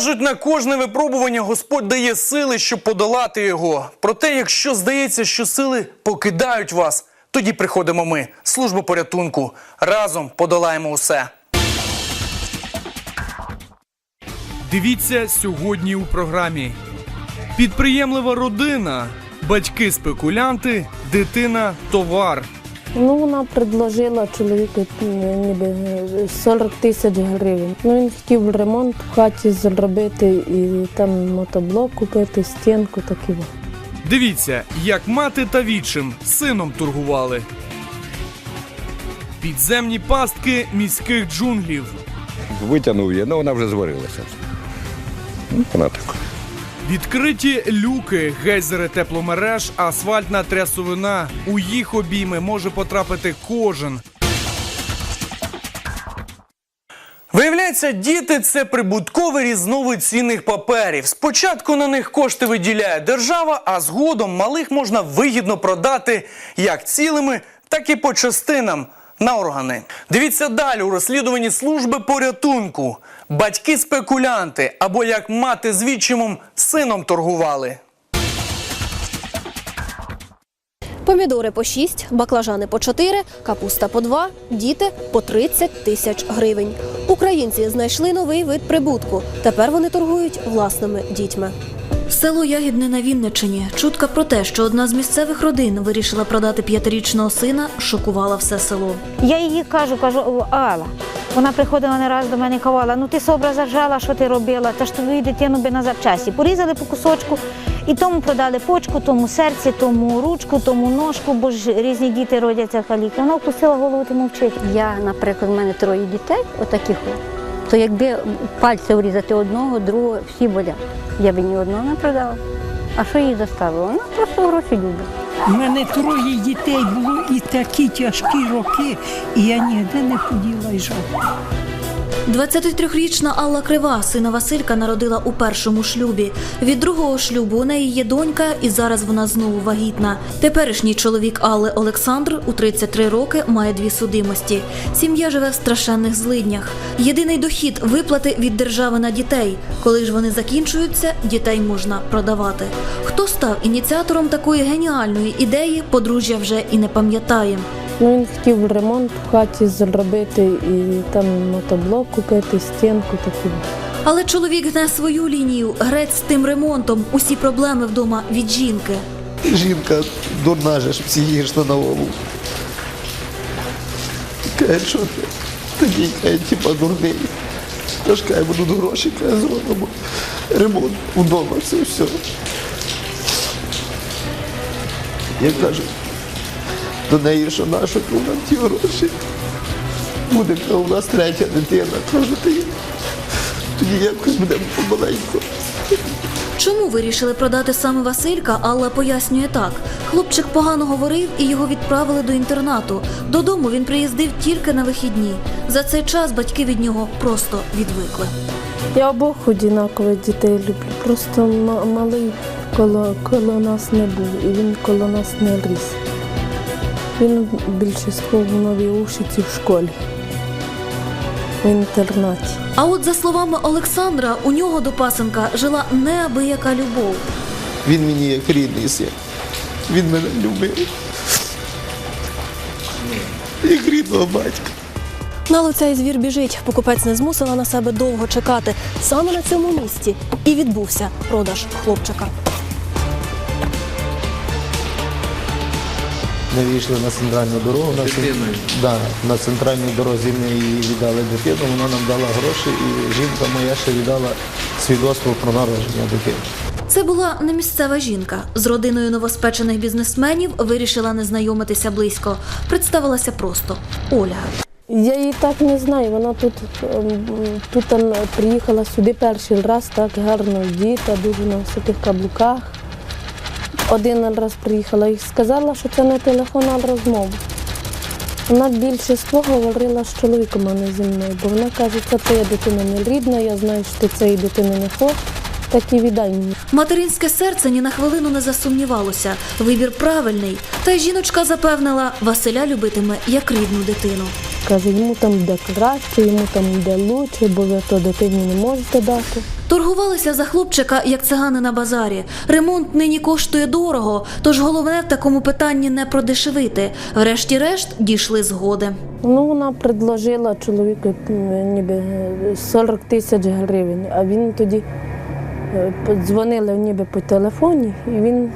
Кажуть, на кожне випробування Господь дає сили, щоб подолати його. Проте, якщо здається, що сили покидають вас, тоді приходимо ми, служба порятунку. Разом подолаємо усе. Дивіться сьогодні у програмі. Підприємлива родина, батьки спекулянти, дитина товар. Ну, вона предложила чоловіку е, ніби е, 40 тисяч гривень. Ну, він хотів ремонт в хаті зробити і там мотоблок купити, стінку такі. Дивіться, як мати та вічим сином торгували. Підземні пастки міських джунглів. Витягнув її, ну вона вже зварилася. Ну, вона так. Відкриті люки, гейзери тепломереж, асфальтна трясовина. У їх обійми може потрапити кожен. Виявляється, діти це прибутковий різновид цінних паперів. Спочатку на них кошти виділяє держава, а згодом малих можна вигідно продати як цілими, так і по частинам на органи. Дивіться далі у розслідуванні служби порятунку. Батьки спекулянти або як мати з відчимом сином торгували. Помідори по 6, баклажани по 4, капуста по 2, діти по 30 тисяч гривень. Українці знайшли новий вид прибутку. Тепер вони торгують власними дітьми. Село Ягідне на Вінниччині. Чутка про те, що одна з місцевих родин вирішила продати п'ятирічного сина, шокувала все село. Я їй кажу, кажу, Алла. Вона приходила не раз до мене і казала, ну ти собра зажала, що ти робила, та ж тобі дитину би на запчасті. Порізали по кусочку, і тому продали почку, тому серце, тому ручку, тому ножку, бо ж різні діти родяться каліки. Вона опустила голову і мовчить. Я, наприклад, в мене троє дітей, отаких, от, то якби пальця врізати одного, другого, всі болять. Я би ні одного не продала. А що їй заставило? Вона просто гроші любить. У мене троє дітей було і такі тяжкі роки, і я ніде не поділа й жодного. 23-річна Алла Крива, сина Василька, народила у першому шлюбі. Від другого шлюбу у неї є донька, і зараз вона знову вагітна. Теперішній чоловік Алли Олександр у 33 роки має дві судимості. Сім'я живе в страшенних злиднях. Єдиний дохід виплати від держави на дітей. Коли ж вони закінчуються, дітей можна продавати. Хто став ініціатором такої геніальної ідеї, подружжя вже і не пам'ятає. Ну, він хотів ремонт в хаті зробити і там мотоблок купити, стінку такі. Але чоловік гне свою лінію, грець з тим ремонтом, усі проблеми вдома від жінки. Жінка дурна же ж психічно на голову. Каже, що ти? Такий каже, типа дурний. Тож каже, будуть гроші, каже, зробимо. Ремонт вдома, це все. Я кажу, до неї, що наша нам ті гроші. Буде у нас третя дитина. Кажу, ти тоді якось будемо помаленьку. Чому вирішили продати саме Василька, Алла пояснює так: хлопчик погано говорив і його відправили до інтернату. Додому він приїздив тільки на вихідні. За цей час батьки від нього просто відвикли. Я обох однаково дітей люблю. Просто малий коло, коло нас не був, і він коло нас не ріс. Він більше схов в новій ушиці в школі, в інтернаті. А от за словами Олександра, у нього до пасенка жила неабияка любов. Він мені як рідний син. Він мене любив. Як рідного батька. На лицей звір біжить. Покупець не змусила на себе довго чекати. Саме на цьому місці і відбувся продаж хлопчика. Ми вийшли на центральну дорогу. На, цен- да, на центральній дорозі ми їй віддали дитину, вона нам дала гроші, і жінка моя ще віддала свідоцтво про народження дитини. Це була не місцева жінка. З родиною новоспечених бізнесменів вирішила не знайомитися близько. Представилася просто Ольга. Я її так не знаю. Вона тут, ем, тут приїхала сюди перший раз, так гарно діта, дуже на високих каблуках. Один раз приїхала і сказала, що це не телефон, а розмова. Вона більше з говорила з чоловіком, а не зі мною, бо вона каже, це твоя дитина не рідна, я знаю, що ти цієї дитини не хочеш, так і віддай мені. Материнське серце ні на хвилину не засумнівалося. Вибір правильний. Та й жіночка запевнила, Василя любитиме як рідну дитину. Каже, йому там йде краще, йому там йде лучше, бо ви то дитині не можете дати. Торгувалися за хлопчика, як цигани на базарі. Ремонт нині коштує дорого, тож головне в такому питанні не продешевити. Врешті-решт дійшли згоди. Ну, вона предложила чоловіку ніби е, 40 тисяч гривень, а він тоді е, подзвонили ніби по телефоні, і він,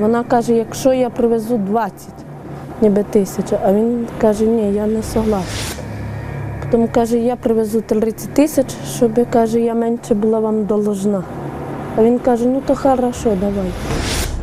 вона каже, якщо я привезу 20 ніби тисяч, а він каже, ні, я не согласна. Потім каже, я привезу 30 тисяч, щоб каже, я менше була вам доложна. А він каже, ну то хорошо, давай.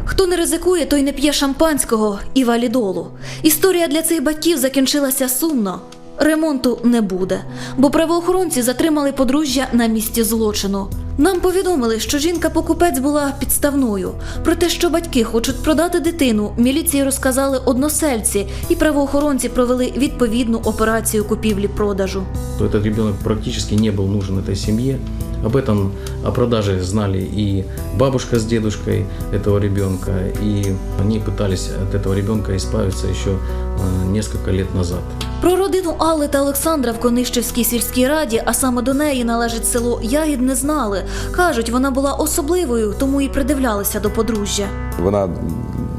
Хто не ризикує, той не п'є шампанського і валідолу. Історія для цих батьків закінчилася сумно Ремонту не буде, бо правоохоронці затримали подружжя на місці злочину. Нам повідомили, що жінка-покупець була підставною. Про те, що батьки хочуть продати дитину, міліції розказали односельці, і правоохоронці провели відповідну операцію купівлі-продажу. то этот ребенок практически не был нужен этой семье. Об этом, о продаже знали и бабушка с дедушкой этого ребенка, и они пытались от этого ребенка избавиться еще э, несколько лет назад. Про родину Алли та Олександра в Конищевській сільській раді, а саме до неї належить село Ягід, не знали. Кажуть, вона була особливою, тому і придивлялися до подружжя. Вона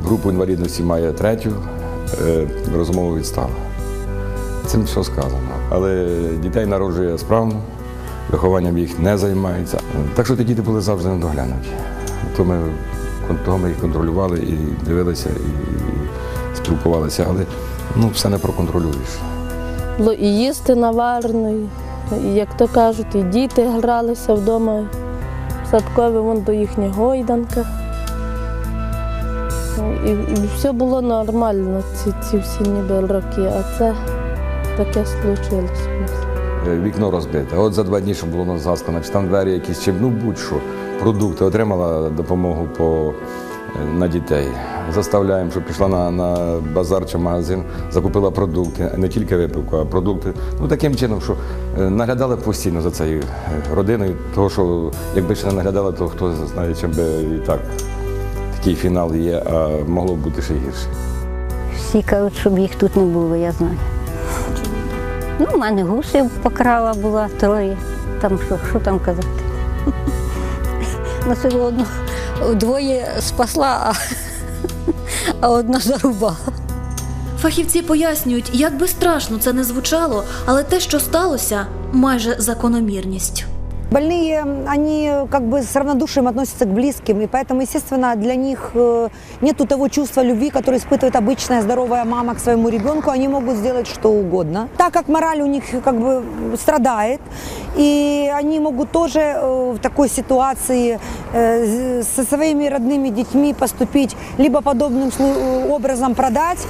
групу інвалідності має третю, е, розумову відстала. Цим все сказано. Але дітей народжує справно, вихованням їх не займається. Так що ті діти були завжди недоглянуті. То ми, того ми їх контролювали і дивилися, і спілкувалися, але ну, все не проконтролюєш. Було і їсти наварено, і, як то кажуть, і діти гралися вдома. Садкові вон до їхня гойданка. Ну, І, і все було нормально ці, ці всі ніби роки, а це таке случилось. Е, Вікно розбите. От за два дні, що було на заскано, чи там двері якісь, чи ну будь-що, продукти, отримала допомогу по, е, на дітей. Заставляємо, щоб пішла на, на базар чи магазин, закупила продукти, не тільки випивку, а продукти. Ну таким чином, що е, наглядали постійно за цією родиною, того що якби ще не наглядали, то хто знає, чим би і так такий фінал є, а могло б бути ще гірше. Всі кажуть, щоб їх тут не було, я знаю. Ну, в мене гуси покрала була троє. Там що, що там казати? На село одну двоє спасла, а одна зарубала. Фахівці пояснюють, як би страшно це не звучало, але те, що сталося, майже закономірність. Больные, они как бы с равнодушием относятся к близким, и поэтому, естественно, для них э, нету того чувства любви, которое испытывает обычная здоровая мама к своему ребенку, они могут сделать что угодно. Так как мораль у них как бы страдает, и они могут тоже э, в такой ситуации э, со своими родными детьми поступить либо подобным слу- образом продать,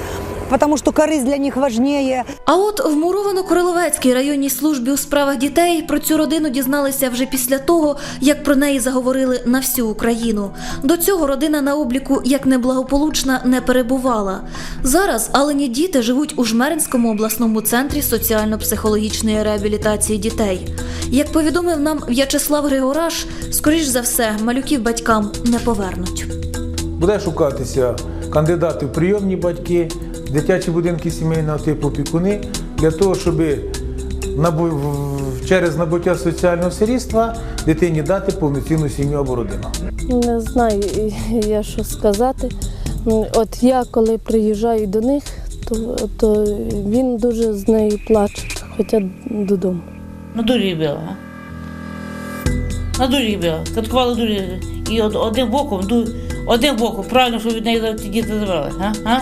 потому что корысть для них важнее, А от в Муровано-Криловецькій районній службі у справах дітей про цю родину дізналися вже після того, як про неї заговорили на всю Україну. До цього родина на обліку як неблагополучна не перебувала. Зараз Алені діти живуть у Жмеринському обласному центрі соціально-психологічної реабілітації дітей. Як повідомив нам В'ячеслав Григораш, скоріш за все, малюків батькам не повернуть. Буде шукатися кандидати в прийомні батьки, дитячі будинки сімейного типу опікуни для того, щоб через набуття соціального сирітства дитині дати повноцінну сім'ю або родину. Не знаю я що сказати. От я коли приїжджаю до них, то, то він дуже з нею плаче, хоча додому. На дурі била. На дурі била. Каткували дурі. І од, одним боком, ду- одним боком, правильно, що від неї ті діти забрали. А? А?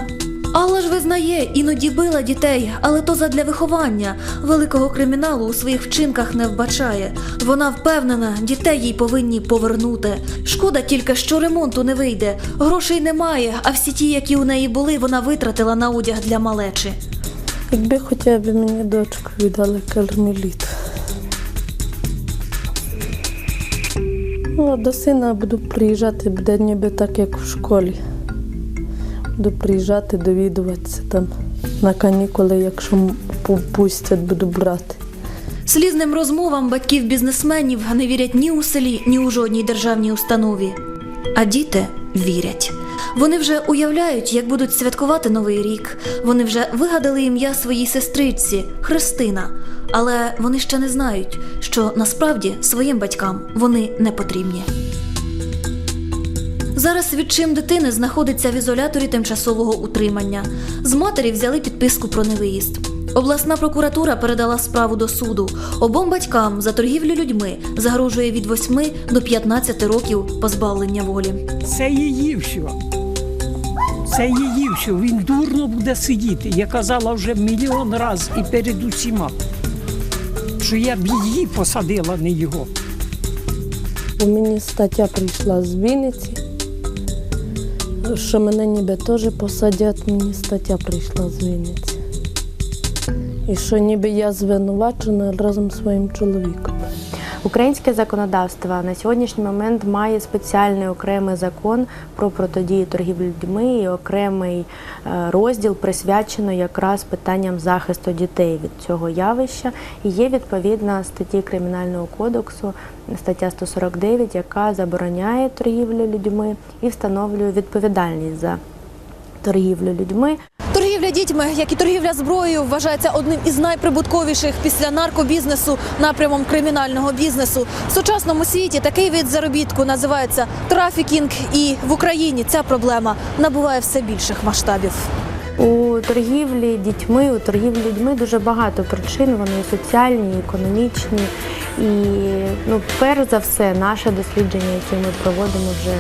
Алла ж визнає, іноді била дітей, але то задля виховання. Великого криміналу у своїх вчинках не вбачає. Вона впевнена, дітей їй повинні повернути. Шкода тільки, що ремонту не вийде. Грошей немає, а всі ті, які у неї були, вона витратила на одяг для малечі. Якби хоча б мені дочку віддали кармеліт. Ну, до сина буду приїжджати, буде ніби так, як в школі. Буду приїжджати, довідуватися там на канікули, якщо м- пустять, буду брати. Слізним розмовам батьків бізнесменів не вірять ні у селі, ні у жодній державній установі. А діти вірять. Вони вже уявляють, як будуть святкувати новий рік. Вони вже вигадали ім'я своїй сестричці Христина. Але вони ще не знають, що насправді своїм батькам вони не потрібні. Зараз відчим дитини знаходиться в ізоляторі тимчасового утримання. З матері взяли підписку про невиїзд. Обласна прокуратура передала справу до суду. Обом батькам за торгівлю людьми загрожує від 8 до 15 років позбавлення волі. Це її все. Це її все. Він дурно буде сидіти. Я казала вже мільйон разів і перед усіма, що я б її посадила, не його. У мені стаття прийшла з Вінниці, що мене ніби теж посадять, мені стаття прийшла з Вінниці. І що ніби я звинувачена разом з своїм чоловіком. Українське законодавство на сьогоднішній момент має спеціальний окремий закон про протидію торгівлі людьми і окремий е, розділ присвячено якраз питанням захисту дітей від цього явища. І є відповідна статті Кримінального кодексу, стаття 149, яка забороняє торгівлю людьми і встановлює відповідальність за торгівлю людьми. Торгівля дітьми, як і торгівля зброєю, вважається одним із найприбутковіших після наркобізнесу напрямом кримінального бізнесу. В сучасному світі такий вид заробітку називається трафікінг, і в Україні ця проблема набуває все більших масштабів. У торгівлі дітьми, у торгівлі людьми дуже багато причин. Вони і соціальні, і економічні. І ну, перш за все, наше дослідження, яке ми проводимо вже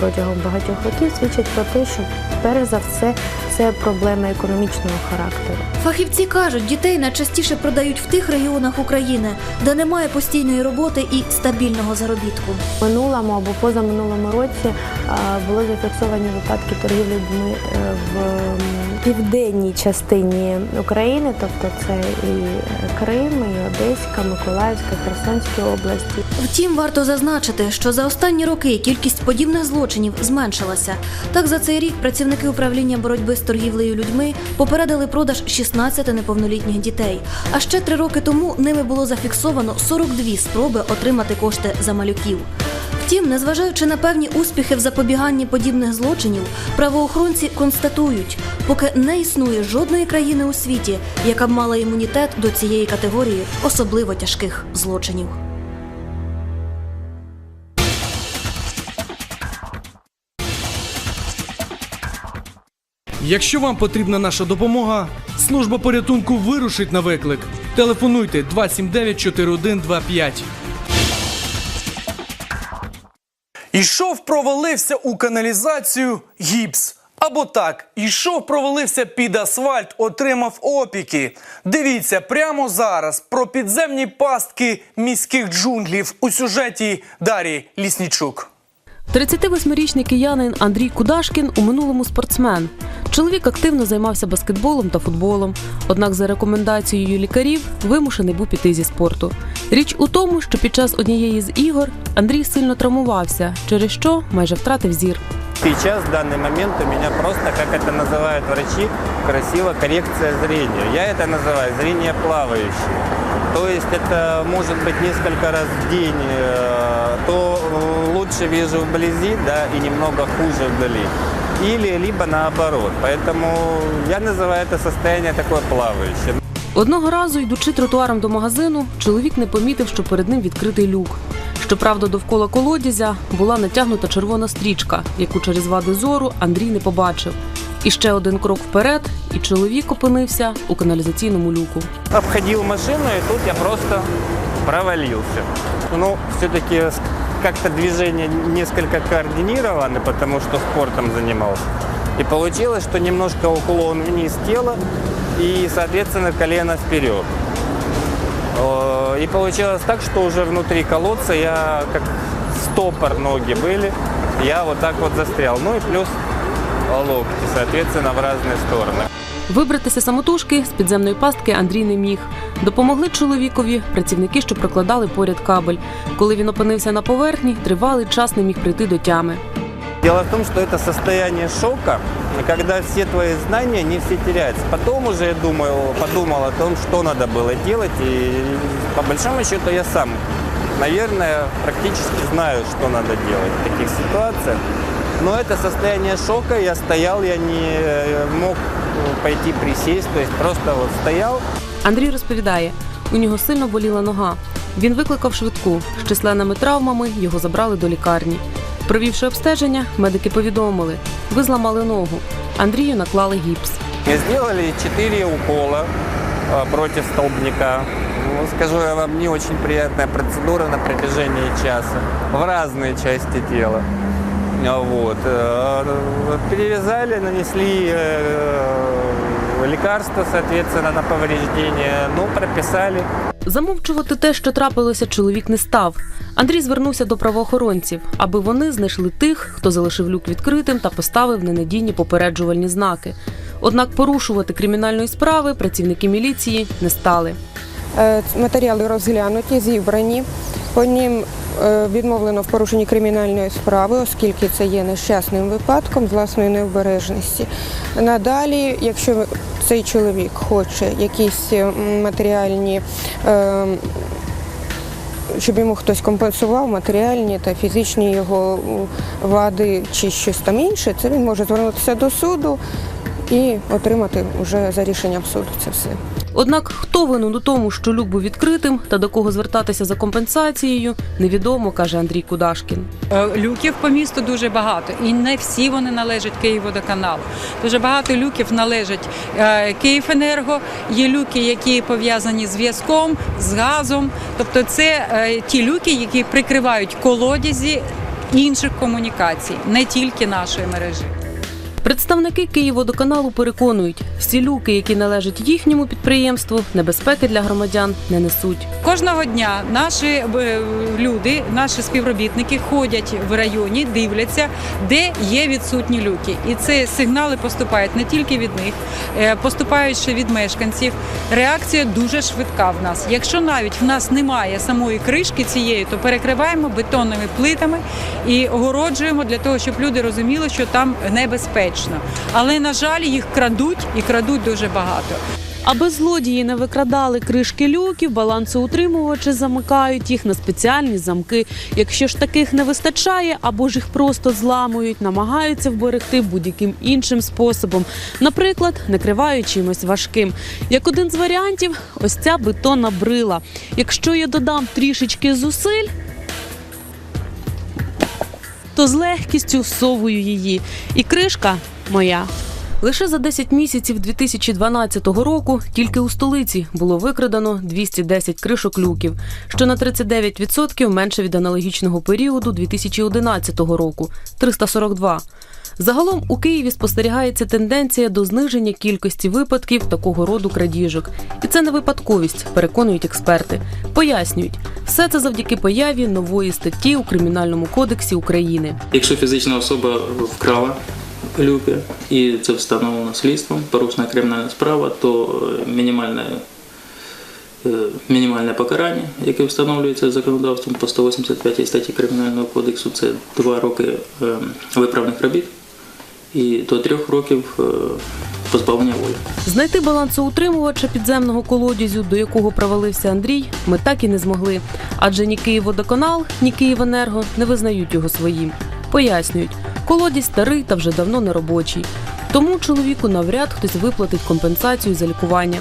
протягом багатьох років, свідчать про те, що перш за все це проблема економічного характеру. Фахівці кажуть, дітей найчастіше продають в тих регіонах України, де немає постійної роботи і стабільного заробітку. В минулому або позаминулому році були зафіксовані випадки торгівлі людьми е, в південній частині України, тобто це і Крим, і Одеська, Миколаївська, Херсонські області. Втім, варто зазначити, що за останні роки кількість подібних злочинів зменшилася. Так, за цей рік працівники управління боротьби з торгівлею людьми попередили продаж 16 неповнолітніх дітей. А ще три роки тому ними було зафіксовано 42 спроби отримати кошти за малюків. Втім, незважаючи на певні успіхи в запобіганні подібних злочинів, правоохоронці констатують, поки не існує жодної країни у світі, яка б мала імунітет до цієї категорії особливо тяжких злочинів. Якщо вам потрібна наша допомога, служба порятунку вирушить на виклик. Телефонуйте 279 4125. Ішов, провалився у каналізацію гіпс. Або так, ішов, провалився під асфальт, отримав опіки. Дивіться прямо зараз про підземні пастки міських джунглів у сюжеті Дарії Ліснічук. 38-річний киянин Андрій Кудашкін у минулому спортсмен. Чоловік активно займався баскетболом та футболом. Однак, за рекомендацією лікарів, вимушений був піти зі спорту. Річ у тому, що під час однієї з ігор Андрій сильно травмувався, через що майже втратив зір. Сейчас, в данный момент, у меня просто, как это называют врачи, красиво коррекция зрения. Я это называю зрение плавающее. То есть это может быть несколько раз в день, э, то э, лучше вижу вблизи, да, и немного хуже вдали. Или либо наоборот. Поэтому я называю это состояние такое плавающее. Одного разу, йдучи тротуаром до магазину, чоловік не помітив, що перед ним відкритий люк. Щоправда, довкола колодязя була натягнута червона стрічка, яку через вади зору Андрій не побачив. І ще один крок вперед, і чоловік опинився у каналізаційному люку. Обходил машину, и тут я просто провалился. Ну, все-таки как-то движения несколько координированы, потому что спортом занимался. И получилось, что немножко уклон вниз тела и, соответственно, колено вперед. Э, И получилось так, что уже внутри колодца я как стопор ноги были, я вот так вот застрял. Ну и плюс локти, соответственно, в разные стороны. Вибратися самотужки з підземної пастки Андрій не міг. Допомогли чоловікові працівники, що прокладали поряд кабель. Коли він опинився на поверхні, тривалий час не міг прийти до тями. Дело в том, что это состояние шока, когда все твои знания не все теряются. Потом уже я думаю, подумал о том, что надо было делать, и по большому счету я сам, наверное, практически знаю, что надо делать в таких ситуациях. Но это состояние шока, я стоял, я не э, мог э, пойти присесть, то есть просто вот стоял. Андрій розповідає, у нього сильно боліла нога. Він викликав швидку. З численними травмами його забрали до лікарні. Провівши обстеження, медики повідомили, ви зламали ногу. Андрію наклали гіпс. Мне сделали 4 укола э, против столбняка. Ну, скажу я вам, не очень приятная процедура на протяжении часа в разные части тела. А Вот. э, Перевязали, нанесли э, лекарства, соответственно, на повреждения, ну, прописали. Замовчувати те, що трапилося, чоловік не став. Андрій звернувся до правоохоронців, аби вони знайшли тих, хто залишив люк відкритим та поставив ненадійні попереджувальні знаки. Однак порушувати кримінальної справи працівники міліції не стали. Е, Матеріали розглянуті, зібрані. По ним відмовлено в порушенні кримінальної справи, оскільки це є нещасним випадком з власної необережності. Надалі, якщо цей чоловік хоче якісь матеріальні, е, щоб йому хтось компенсував матеріальні та фізичні його вади чи щось там інше, це він може звернутися до суду і отримати вже за рішенням суду це все. Однак хто винен у тому, що люк був відкритим та до кого звертатися за компенсацією, невідомо, каже Андрій Кудашкін. Е, Люків по місту дуже багато, і не всі вони належать Київводоканалу. Дуже багато люків належать е, Київенерго. Є люки, які пов'язані з зв'язком, з газом. Тобто, це е, ті люки, які прикривають колодязі інших комунікацій, не тільки нашої мережі. Представники Київводоканалу переконують, всі люки, які належать їхньому підприємству, небезпеки для громадян не несуть. Кожного дня наші е, люди, наші співробітники ходять в районі, дивляться, де є відсутні люки. І це сигнали поступають не тільки від них, е, поступають ще від мешканців. Реакція дуже швидка в нас. Якщо навіть в нас немає самої кришки цієї, то перекриваємо бетонними плитами і огороджуємо для того, щоб люди розуміли, що там небезпечно. Але на жаль, їх крадуть і крадуть дуже багато. Аби злодії не викрадали кришки люків, балансоутримувачі замикають їх на спеціальні замки. Якщо ж таких не вистачає, або ж їх просто зламують, намагаються вберегти будь-яким іншим способом, наприклад, накривають чимось важким. Як один з варіантів, ось ця бетонна брила. Якщо я додам трішечки зусиль, то з легкістю всовую її. І кришка моя. Лише за 10 місяців 2012 року тільки у столиці було викрадено 210 кришок люків, що на 39% менше від аналогічного періоду 2011 року 342. Загалом у Києві спостерігається тенденція до зниження кількості випадків такого роду крадіжок. І це не випадковість, переконують експерти. Пояснюють, все це завдяки появі нової статті у Кримінальному кодексі України. Якщо фізична особа вкрала люки і це встановлено слідством, порушена кримінальна справа, то е, мінімальне, е, мінімальне покарання, яке встановлюється законодавством по 185 статті Кримінального кодексу, це 2 роки е, виправних робіт і до 3 років е, позбавлення волі. Знайти балансоутримувача підземного колодязю, до якого провалився Андрій, ми так і не змогли. Адже ні Київводоканал, ні Київенерго не визнають його своїм. Пояснюють, колодязь старий та вже давно не робочий. Тому чоловіку навряд хтось виплатить компенсацію за лікування.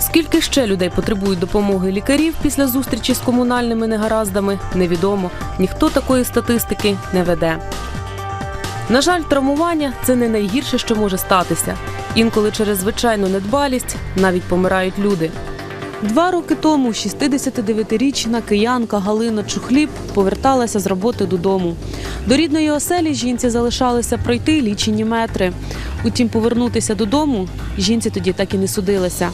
Скільки ще людей потребують допомоги лікарів після зустрічі з комунальними негараздами, невідомо. Ніхто такої статистики не веде. На жаль, травмування це не найгірше, що може статися. Інколи через звичайну недбалість навіть помирають люди. Два роки тому 69-річна киянка Галина Чухліб поверталася з роботи додому. До рідної оселі жінці залишалося пройти лічені метри. Утім, повернутися додому жінці тоді так і не судилося.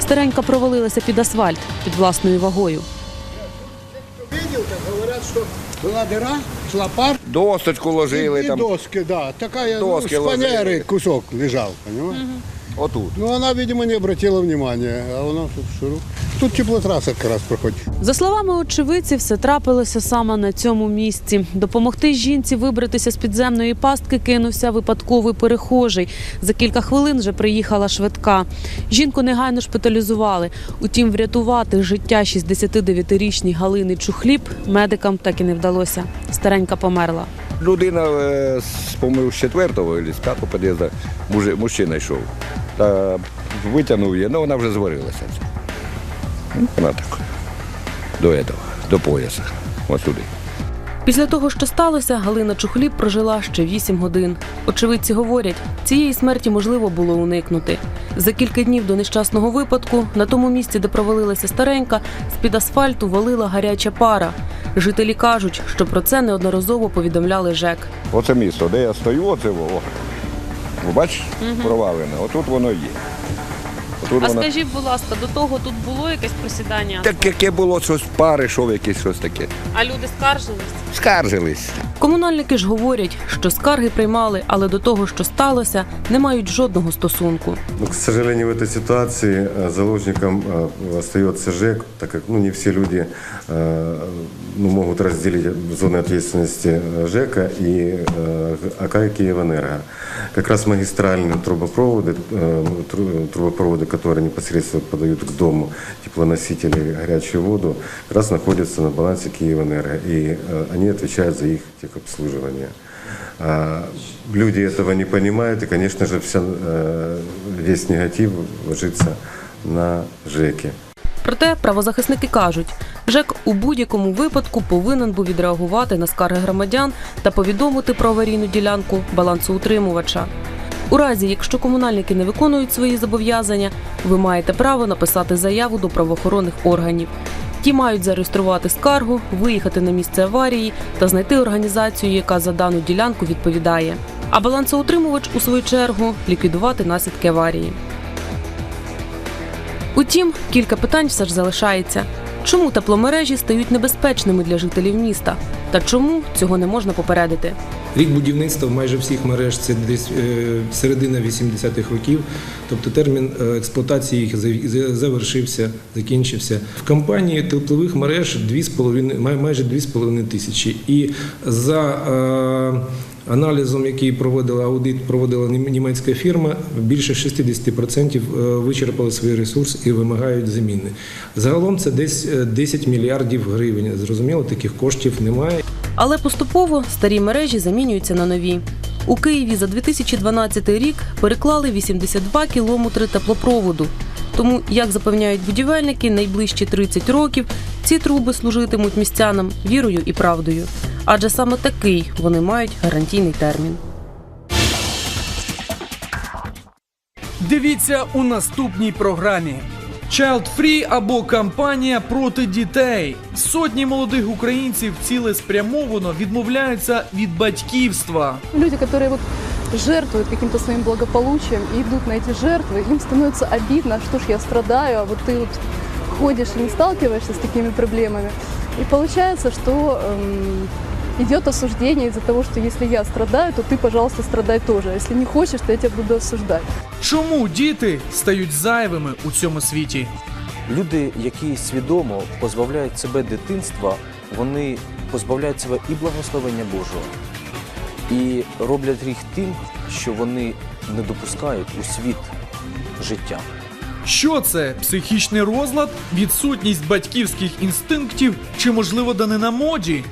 Старенька провалилася під асфальт під власною вагою. Говорят, что была дыра, шла пар. Досточку ложили там. доски, да. Такая Доски ну, фанеры ложили. кусок лежал, понимаешь? Отут. Ну, она, видимо, не обратила внимания, а у нас тут широко. Тут теплотрасса как раз проходит. За словами очевидців, все трапилося саме на цьому місці. Допомогти жінці вибратися з підземної пастки кинувся випадковий перехожий. За кілька хвилин вже приїхала швидка. Жінку негайно шпиталізували. Утім, врятувати життя 69-річній Галини Чухліб медикам так і не вдалося. Старенька померла. Людина е, з, четвертого чи з п'ятого під'їзду мужчина йшов. Та витягнув її, ну вона вже зварилася. Вона так. До этого, до пояса. Туди. Після того, що сталося, Галина Чухліб прожила ще 8 годин. Очевидці говорять, цієї смерті можливо було уникнути. За кілька днів до нещасного випадку на тому місці, де провалилася старенька, з-під асфальту валила гаряча пара. Жителі кажуть, що про це неодноразово повідомляли ЖЕК. Оце місто, де я стою, оце о. Ви бачиш, провалене. Отут воно є. Отут А воно... скажіть, будь ласка, до того тут було якесь просідання? Так яке було щось пари, йшов якесь щось таке. А люди скаржились? Скаржились. Комунальники ж говорять, що скарги приймали, але до того, що сталося, не мають жодного стосунку. Ну, к сожалению, в этой ситуации э, заложником э, остается ЖЭК, так как ну, не все люди э, ну, могут разделить зоны ответственности э, ЖЭКа и э, АК «Киевэнерго». Как раз магистральные трубопроводы, э, тру- трубопроводы, которые непосредственно подают к дому теплоносители горячую воду, как раз находятся на балансе «Киевэнерго», и э, они отвечают за их техобслуживание. А Люди этого не понимают, и, конечно же, вся, э, весь негатив ложится на ЖЭКе. Проте правозахисники кажуть, ЖЕК у будь-якому випадку повинен був відреагувати на скарги громадян та повідомити про аварійну ділянку балансоутримувача. У разі, якщо комунальники не виконують свої зобов'язання, ви маєте право написати заяву до правоохоронних органів. Ті мають зареєструвати скаргу, виїхати на місце аварії та знайти організацію, яка за дану ділянку відповідає. А балансоутримувач, у свою чергу, ліквідувати наслідки аварії. Утім, кілька питань все ж залишається. Чому тепломережі стають небезпечними для жителів міста? Та чому цього не можна попередити? Рік будівництва майже всіх мереж це десь е, середина 80-х років. Тобто термін е, експлуатації їх за- за- завершився, закінчився. В компанії теплових мереж 2,5, май- майже 2,5 тисячі. І за е, аналізом, який проводила аудит, проводила німецька фірма, більше 60% е, вичерпали свій ресурс і вимагають заміни. Загалом це десь е, 10 мільярдів гривень. Зрозуміло, таких коштів немає. Але поступово старі мережі замінюються на нові. У Києві за 2012 рік переклали 82 кілометри теплопроводу. Тому, як запевняють будівельники, найближчі 30 років ці труби служитимуть містянам вірою і правдою Адже саме такий вони мають гарантійний термін. Дивіться у наступній програмі. Child Free або кампанія проти дітей. Сотні молодих українців цілеспрямовано відмовляються від батьківства. Люди, которые вот жертвуют каким-то своим благополучием и идут на эти жертвы, им становится обидно, что ж я страдаю, а вот ты вот ходишь и не сталкиваешься с такими проблемами. И получается, что эм, идет осуждение из-за того, что если я страдаю, то ты, пожалуйста, страдай тоже. А Если не хочешь, то я тебя буду осуждать. Чому діти стають зайвими у цьому світі? Люди, які свідомо позбавляють себе дитинства, вони позбавляють себе і благословення Божого, і роблять гріх тим, що вони не допускають у світ життя. Що це? Психічний розлад, відсутність батьківських інстинктів чи, можливо, данина моді?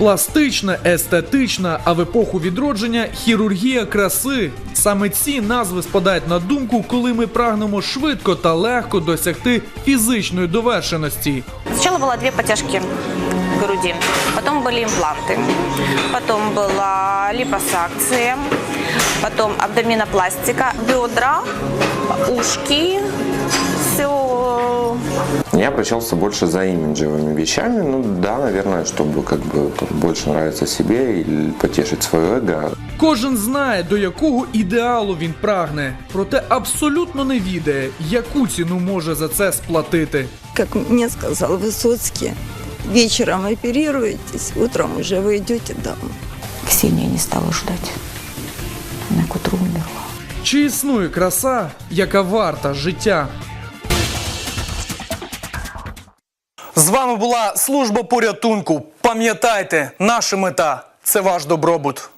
Пластична, естетична, а в епоху відродження хірургія краси. Саме ці назви спадають на думку, коли ми прагнемо швидко та легко досягти фізичної довершеності. Сначала было две потяжки груди, потом были импланты, потом была липосакция, потом абдоминопластика, бедра, ушки, все Я обращался больше за имиджевыми вещами. Ну да, наверное, чтобы как бы больше нравиться себе или потешить свое эго. Кожен знає, до якого ідеалу він прагне, проте абсолютно не відає, яку ціну може за це сплатити. Как мне сказал Высоцкий, вечером оперируетесь, утром уже вы идете домой. Ксения не стала ждать. Она к утру умерла. Чи існує краса, яка варта життя? З вами була служба порятунку. Пам'ятайте, наша мета це ваш добробут.